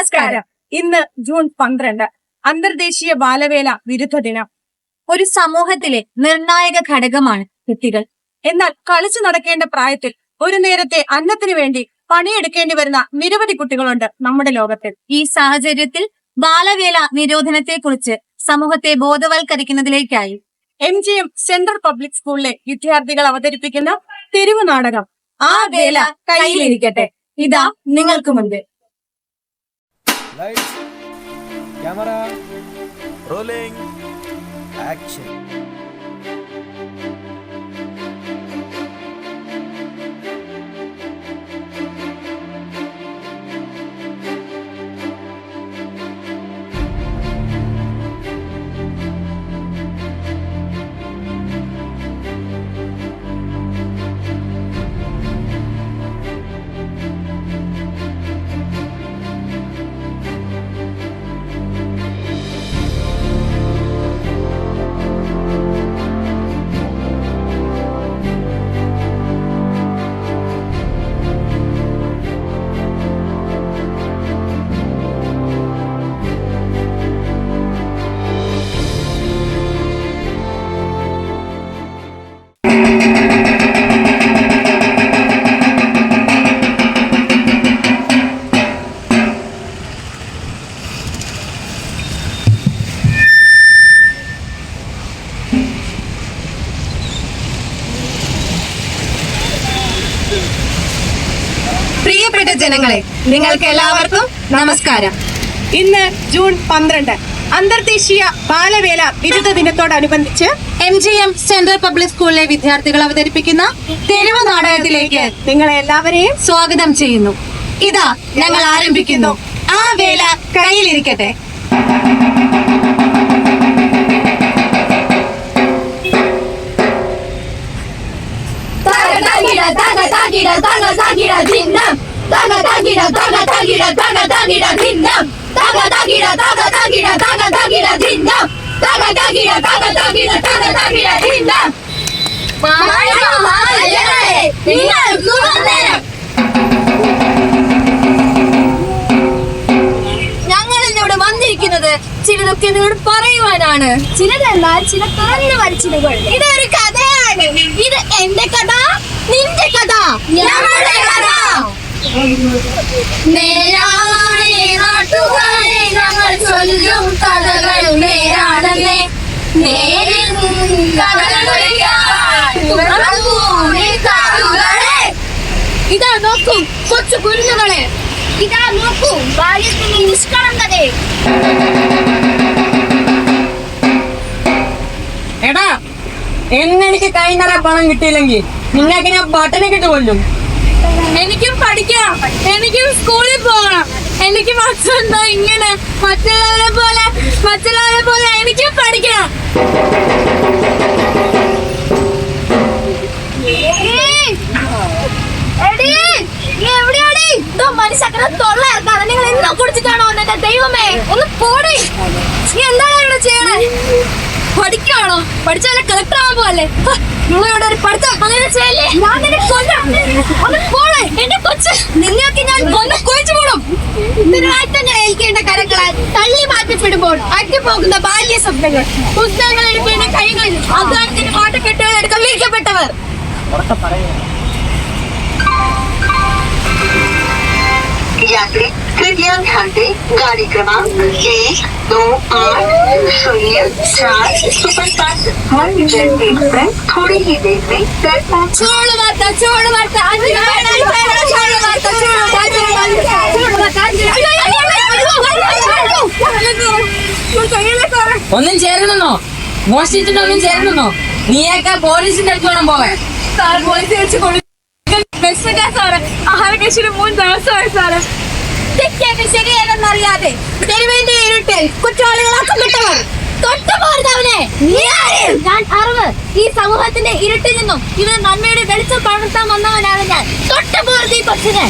നമസ്കാരം. ഇന്ന് ജൂൺ പന്ത്രണ്ട് അന്തർദേശീയ ബാലവേല വിരുദ്ധ ദിനം. ഒരു സമൂഹത്തിലെ നിർണായക ഘടകമാണ് കുട്ടികൾ. എന്നാൽ കളിച്ചു നടക്കേണ്ട പ്രായത്തിൽ ഒരു നേരത്തെ അന്നത്തിനു വേണ്ടി പണിയെടുക്കേണ്ടി വരുന്ന നിരവധി കുട്ടികളുണ്ട് നമ്മുടെ ലോകത്തിൽ ഈ സാഹചര്യത്തിൽ ബാലവേല നിരോധനത്തെ കുറിച്ച് സമൂഹത്തെ ബോധവൽക്കരിക്കുന്നതിലേക്കായി M G M central public സ്കൂളിലെ വിദ്യാർത്ഥികൾ അവതരിപ്പിക്കുന്ന തെരുവ് നാടകം ആ വേല കയ്യിലിരിക്കട്ടെ. ഇതാ നിങ്ങൾക്ക് മുൻപിൽ. లైట్స్ కెమెరా రోలింగ్ యాక్షన్ നിങ്ങൾക്ക് എല്ലാവർക്കും നമസ്കാരം. ഇന്ന് ജൂൺ പന്ത്രണ്ട് അന്തർദേശീയ ബാലവേല വിരുദ്ധ ദിനത്തോടനുബന്ധിച്ച് M G M central public സ്കൂളിലെ വിദ്യാർത്ഥികൾ അവതരിപ്പിക്കുന്ന തെരുവ് നാടകത്തിലേക്ക് നിങ്ങളെ എല്ലാവരെയും സ്വാഗതം ചെയ്യുന്നു. ഇതാ ഞങ്ങൾ ആരംഭിക്കുന്നു. ആ വേല കയ്യിലിരിക്കട്ടെ. Taga tagira, taga tagira, taga tagira, dinam. Taga tagira, dinam. Taga tagira, taga tagira, taga tagira, dinam. Taga tagira, taga tagira, taga tagira, dinam. Maya, Maya, നിങ്ങൾ സുഖം ഞങ്ങൾ ഇന്നിവിടെ വന്നിരിക്കുന്നത് ചിലതൊക്കെ നിങ്ങളോട് പറയുവാനാണ് ചിലതല്ല ചില തുറന്നു വരച്ചിലുകൾ ഇതൊരു കഥയാണ് ഇത് എന്റെ കഥ നിന്റെ കഥ ഞങ്ങളുടെ കഥ നേരാണേ നാട്ടുകാരെ ഞങ്ങൾ ചൊല്ലും കഥകൾ നേരാണെന്നേ. ഇതാ നോക്കൂ കൊച്ചു കുരുന്നുകളെ. ഇതാ നോക്കൂ ബാല്യത്തിന്റെ നിഷ്കളങ്കതയെ എടാ എന്നെനിക്ക് കൈ നിറ പണം കിട്ടിയില്ലെങ്കിൽ നിങ്ങൾക്ക് ഞാൻ പട്ടിണി കിട്ടുകൊല്ലും എനിക്കും പഠിക്കണം. എനിക്കും സ്കൂളിൽ പോകണം. എനിക്ക് മറ്റെന്തോ ഇങ്ങനെ മറ്റുള്ളവരെ പോലെ മറ്റുള്ളവരെ പോലെ എനിക്കും പഠിക്കണം. നിങ്ങൾ എന്നെ ദൈവമേ ഒന്ന് നീ എന്താണ് ചെയ്യണേ? പഠിച്ചാലേ കളക്ടർ ആവാൻ ഹ, നിങ്ങളിവിടെ ഒരു അങ്ങനെ ചെയ്യല്ലേ? ഞാൻ നിന്നെ കൊല്ലാം. அந்த பால்ய சப்தங்கள் புத்தகங்கள் எடுப்பின கைகள் அத்தாரத்தின் காட்டுக்கெட்டு எடுக்க यात्री गाड़ी क्रमांक एक दो आठ शून्य चार सुपरफास्ट थोड़ी ही देर में വാർത്ത ചേരണെന്നോ മോഷ്ടിച്ചിട്ട്. ഒന്നും ചേരണെന്നോ നീയൊക്കെ പോലീസിന്റെ അടുത്ത് വേണം പോവാൻ. സാർ പോലീസ് വെച്ച് കൊടുക്കാൻ ബസ്സില്ല സാറ്. ആഹാരം കഴിച്ചിട്ട് മൂന്ന് ദിവസമായി സാറ്. തെറ്റേക്ക് ശരിയല്ലെന്നറിയാതെ തെരുവിന്റെ ഇരുട്ടിൽ ഞാൻ അറിവ്. ഈ സമൂഹത്തിന്റെ ഇരുട്ടിൽ നിന്നും ഇവരെ നന്മയുടെ വെളിച്ചം പകർത്താൻ വന്നവനാണ് ഞാൻ. തൊട്ടുപോരുത് ഈ കൊച്ചിനെ.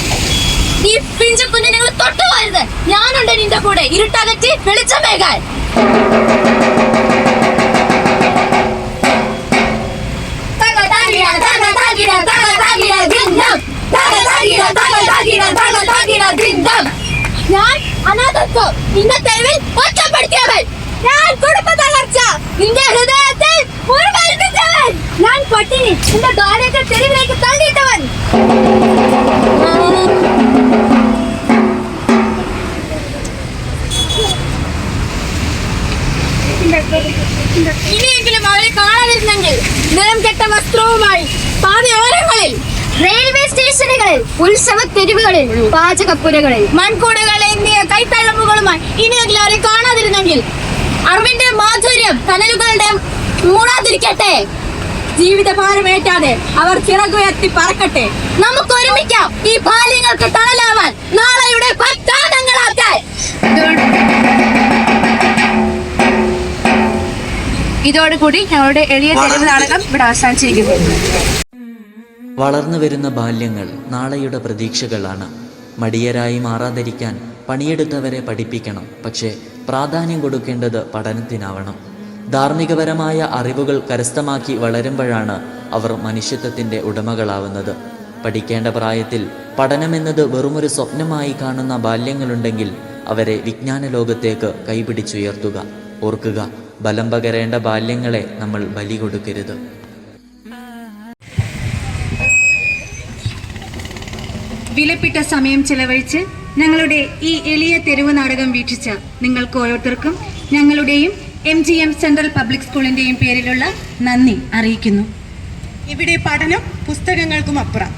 ഈ പിഞ്ചു കുഞ്ഞിനെ തൊട്ടുപോരുത് ഞാനുണ്ട് கொடு இருட்டகற்றி வெளிச்சமேகள் நான் அநாதத்தோ? இந்த தெருவில் ஒற்றப்படுத்தியவள் நான் குடும்ப தகர்ச்சா இந்த ஹிருதயத்தில் உருவெடுத்தவன் நான் பட்டினி இந்த காரியத்தை தெருவிலைக்கு தள்ளிட்டவன். ഇനിയെങ്കിലും അവരെ കാണാതിരുന്നെങ്കിൽ നിറം കെട്ട വസ്ത്രവുമായി പാതയോരങ്ങളിൽ റെയിൽവേ സ്റ്റേഷനുകളിൽ ഉത്സവ തെരുവുകളിൽ പാചകപ്പുരകളിൽ മൺകൂടകൾ എന്നിയ കൈത്തള്ളമ്പുകളുമായി ഇനിയെങ്കിലും അവരെ കാണാതിരുന്നെങ്കിൽ അറിവിന്റെ മാധുര്യം കനലുകളുടെ മൂടാതിരിക്കട്ടെ. ജീവിത ജീവിതഭാരമേറ്റാതെ അവർ ചിറകുയർത്തി പറക്കട്ടെ. നമുക്ക് ഒരുമിക്കാം ഈ ബാല്യങ്ങൾക്ക് തണലാവാൻ. നാളെയുടെ ഭക്താനങ്ങളാക്കാൻ ഇതോടുകൂടി ഞങ്ങളുടെ എളിയ തെരുവ് നാടകം ഇവിടെ അവസാനിച്ചിരിക്കുന്നു. വളർന്നു വരുന്ന ബാല്യങ്ങൾ നാളെയുടെ പ്രതീക്ഷകളാണ്. മടിയരായി മാറാതിരിക്കാൻ പണിയെടുത്തവരെ പഠിപ്പിക്കണം. പക്ഷേ പ്രാധാന്യം കൊടുക്കേണ്ടത് പഠനത്തിനാവണം. ധാർമ്മികപരമായ അറിവുകൾ കരസ്ഥമാക്കി വളരുമ്പോഴാണ് അവർ മനുഷ്യത്വത്തിന്റെ ഉടമകളാവുന്നത്. പഠിക്കേണ്ട പ്രായത്തിൽ പഠനമെന്നത് വെറുമൊരു സ്വപ്നമായി കാണുന്ന ബാല്യങ്ങളുണ്ടെങ്കിൽ അവരെ വിജ്ഞാന ലോകത്തേക്ക് കൈപിടിച്ചുയർത്തുക. ഓർക്കുക ബലം പകരേണ്ട ബാല്യങ്ങളെ നമ്മൾ ബലി കൊടുക്കരുത്. വിലപ്പെട്ട സമയം ചെലവഴിച്ച് ഞങ്ങളുടെ ഈ എളിയ തെരുവ് നാടകം വീക്ഷിച്ച നിങ്ങൾക്ക് ഓരോരുത്തർക്കും ഞങ്ങളുടെയും M G M central public സ്കൂളിന്റെയും പേരിലുള്ള നന്ദി അറിയിക്കുന്നു. ഇവിടെ പഠനം പുസ്തകങ്ങൾക്കും അപ്പുറം.